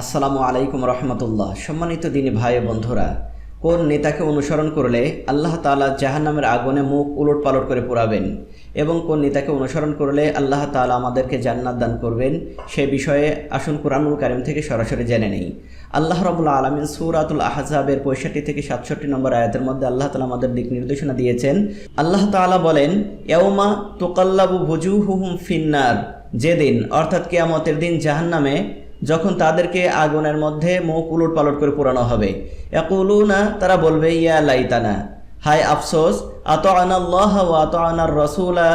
আসসালামু আলাইকুম রহমতুল্লাহ। সম্মানিত দিনী ভাই বন্ধুরা, কোন নেতাকে অনুসরণ করলে আল্লাহ তালা জাহান্নামের আগুনে মুখ উলট পালট করে পোড়াবেন এবং কোন নেতাকে অনুসরণ করলে আল্লাহ তালা আমাদেরকে জান্নাত দান করবেন, সে বিষয়ে আসুন কোরআনুল কারিম থেকে সরাসরি জেনে নেই। আল্লাহ রবুল্লা আলমিন সুরাতুল আহজাবের পঁয়ষট্টি থেকে সাতষট্টি নম্বর আয়াতের মধ্যে আল্লাহ তালা আমাদের দিক নির্দেশনা দিয়েছেন, আল্লাহ তালা বলেন এওমা তোকাল্লাবু ভুজু হুহুম ফিন্নার, যেদিন, অর্থাৎ কেয়ামতের দিন জাহান্নামে যখন তাদেরকে আগুনের মধ্যে মুখ উলট পালট করে পোড়ানো হবে। না তারা বলবে, ইয়া লাইতানা, হাই আফসোস আত আনাল্লাহ ও আত আনার রসুলা,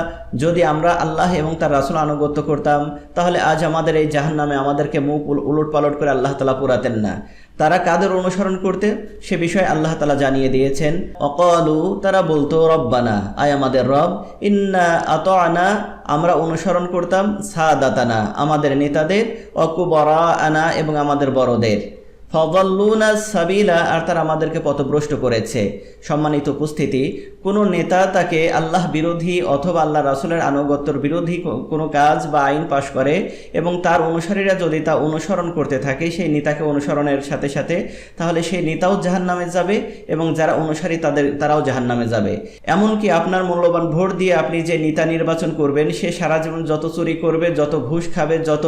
যদি আমরা আল্লাহ এবং তার রাসুল আনুগত্য করতাম, তাহলে আজ আমাদের এই জাহান নামে আমাদেরকে মুখ উলট পালট করে আল্লাহ তালা পুরাতেন না। তারা কাদের অনুসরণ করতে? সে বিষয়ে আল্লাহ তালা জানিয়ে দিয়েছেন, অকলু, তারা বলতো, রব্বানা, আয় আমাদের রব, ইন্না আত আনা আমরা অনুসরণ করতাম সাদাতানা, আমাদের নেতাদের অকুবরা আনা এবং আমাদের বড়দের। ফগল্লুনা সাবিলা, আর তারা আমাদেরকে পথভ্রষ্ট করেছে। সম্মানিত উপস্থিতি, কোনো নেতা তাকে আল্লাহ বিরোধী অথবা আল্লাহ রাসুলের আনুগত্যর বিরোধী কোনো কাজ বা আইন পাশ করে এবং তার অনুসারীরা যদি তা অনুসরণ করতে থাকে, সেই নেতাকে অনুসরণের সাথে সাথে তাহলে সেই নেতাও জাহান নামে যাবে এবং যারা অনুসারী তাদের, তারাও জাহান নামে যাবে। এমনকি আপনার মূল্যবান ভোট দিয়ে আপনি যে নেতা নির্বাচন করবেন, সে সারা জীবন যত চুরি করবে, যত ঘুষ খাবে, যত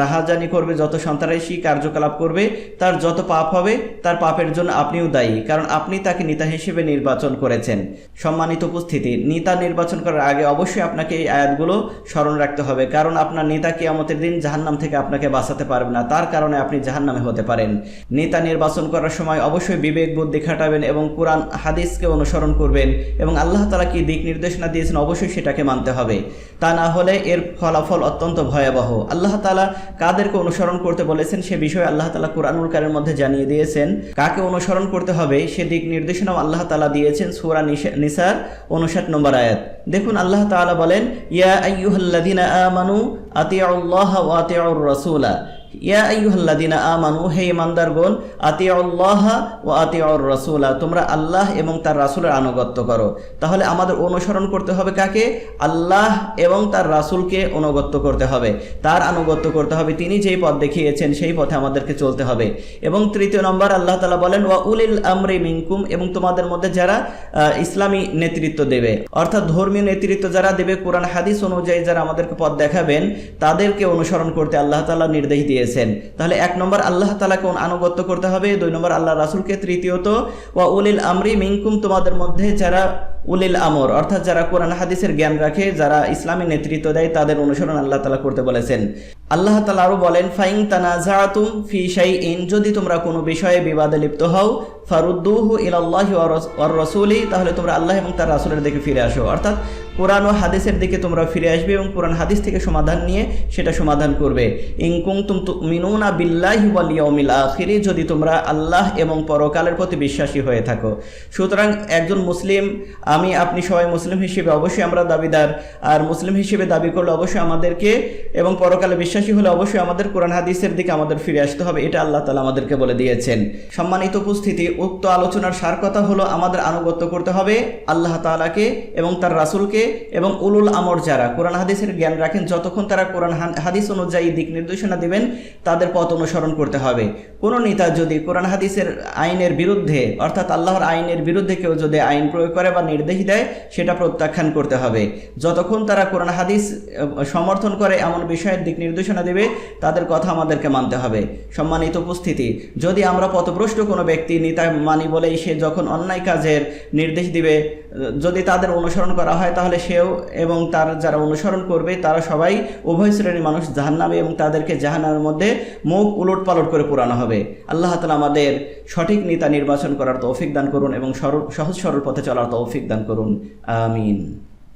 রাহাজানি করবে, যত সন্ত্রাসী কার্যকলাপ করবে, তার যত পাপ হবে, তার পাপের জন্য আপনিও দায়ী, কারণ আপনি তাকে নেতা হিসেবে নির্বাচন করেছেন। সম্মানিত উপস্থিতি, নেতা নির্বাচন করার আগে অবশ্যই আপনাকে এই আয়াতগুলো স্মরণ রাখতে হবে, কারণ আপনার নেতা কিয়ামতের দিন জাহান্নাম থেকে আপনাকে বাঁচাতে পারবে না, তার কারণে আপনি জাহান্নামে হতে পারেন। নেতা নির্বাচন করার সময় অবশ্যই বিবেক, বুদ্ধি খাটাবেন এবং কোরআন, হাদিসকে অনুসরণ করবেন এবং আল্লাহ তালা কি দিক নির্দেশনা দিয়েছেন অবশ্যই সেটাকে মানতে হবে। তা না হলে এর ফলাফল অত্যন্ত ভয়াবহ। আল্লাহ তালা কাদেরকে অনুসরণ করতে বলেছেন সে বিষয়ে আল্লাহ তালা কোরআনুল কারের মধ্যে জানিয়ে দিয়েছেন, কাকে অনুসরণ করতে হবে সে দিক নির্দেশনাও আল্লাহ তালা দিয়েছেন সুরা নিসার উনষাট নম্বর আয়াত। দেখুন, আল্লাহ তালা বলেন, ইয়া আইয়ুহাল্লাদিনা আমানু আতিউল্লাহ ওয়া রসুলা রাসূলা। ইয়া আইয়ুহাল্লাদিনা আমানু, হে ইমানদারগণ আতিউল্লাহ ও আতিউর রাসূলা তোমরা আল্লাহ এবং তার রাসূলের আনুগত্য করো। তাহলে আমাদের অনুসরণ করতে হবে কাকে? আল্লাহ এবং তার রাসূলকে অনুগত্য করতে হবে। তার আনুগত্য করতে হবে। তিনি যেই পথ দেখিয়েছেন, সেই পথে আমাদেরকে চলতে হবে। এবং তৃতীয় নম্বর আল্লাহ তালা বলেন, ওয়া উলিল আমরি মিনকুম এবং তোমাদের মধ্যে যারা ইসলামী নেতৃত্ব দেবে, অর্থাৎ ধর্মীয় নেতৃত্ব যারা দেবে, কোরআন, হাদিস অনুযায়ী যারা আমাদেরকে পথ দেখাবেন, তাদেরকে অনুসরণ করতে আল্লাহ তালা নির্দেশ দিয়েছেন। তাহলে এক নম্বর আল্লাহ তালাকে আনুগত্য করতে হবে? দুই নম্বর আল্লাহ রাসুলকে। তৃতীয়ত, ওয়া উলিল আমরি মিঙ্কুম তোমাদের মধ্যে যারা উলিল আমর, অর্থাৎ যারা কোরআন হাদিসের জ্ঞান রাখে, যারা ইসলামী নেতৃত্ব দেয়, তাদের অনুসরণ আল্লাহ তালা করতে বলেছেন। আল্লাহ তালা আরও বলেন ফাইং তানাজাতুম ফি শাই ইন যদি তোমরা কোনো বিষয়ে বিবাদে লিপ্ত হও, ফারুদ্দুহু ইলাল্লাহ ওয়ার রসুলি, তাহলে তোমরা আল্লাহ এবং তার রাসুলের দিকে ফিরে আসো। অর্থাৎ কোরআন ও হাদিসের দিকে তোমরা ফিরে আসবে এবং কোরআন হাদিস থেকে সমাধান নিয়ে সেটা সমাধান করবে। ইংকুং তুম মিনুনা বিল্লাহি ওয়ালিয়মিল আখিরি যদি তোমরা আল্লাহ এবং পরকালের প্রতি বিশ্বাসী হয়ে থাকো। সুতরাং একজন মুসলিম আমি, আপনি সবাই মুসলিম হিসেবে অবশ্যই আমরা দাবিদার। আর মুসলিম হিসেবে দাবি করলে অবশ্যই আমাদেরকে এবং পরকালে বিশ্বাসী হলে অবশ্যই আমাদের কোরআন হাদিসের দিকে আমাদের ফিরে আসতে হবে, এটা আল্লাহ তালা আমাদেরকে বলে দিয়েছেন। সম্মানিত উপস্থিতি, উক্ত আলোচনার সার কথা হলো আমাদের আনুগত্য করতে হবে আল্লাহ তালাকে এবং তার রাসুলকে এবং উলুল আমর যারা। কোরআন হাদিসের জ্ঞান রাখেন, যতক্ষণ তারা কোরআন হাদিস অনুযায়ী দিক নির্দেশনা দিবেন, তাদের পথ অনুসরণ করতে হবে। কোনো নেতা যদি কোরআন হাদিসের আইনের বিরুদ্ধে, অর্থাৎ আল্লাহর আইনের বিরুদ্ধে কেউ যদি আইন প্রয়োগ করে বা নির্দেশ দেয়, সেটা প্রত্যাখ্যান করতে হবে। যতক্ষণ তারা কোরআন হাদিস সমর্থন করে এমন বিষয়ের দিক নির্দেশনা দেবে, তাদের কথা আমাদেরকে মানতে হবে। সম্মানিত উপস্থিতি, যদি আমরা পথভ্রষ্ট কোনো ব্যক্তি নেতা মানি বলেই সে যখন অন্যায় কাজের নির্দেশ দিবে, যদি তাদের অনুসরণ করা হয়, তাহলে সেও এবং তার যারা অনুসরণ করবে, তারা সবাই উভয় শ্রেণির মানুষ জাহান্নাবে এবং তাদেরকে জাহান্নামের মধ্যে মুখ উলট পালট করে পুরানো হবে। আল্লাহ তালা আমাদের সঠিক নেতা নির্বাচন করার তৌফিক দান করুন এবং সরল সহজ সরল পথে চলার তৌফিক দান করুন আমিন।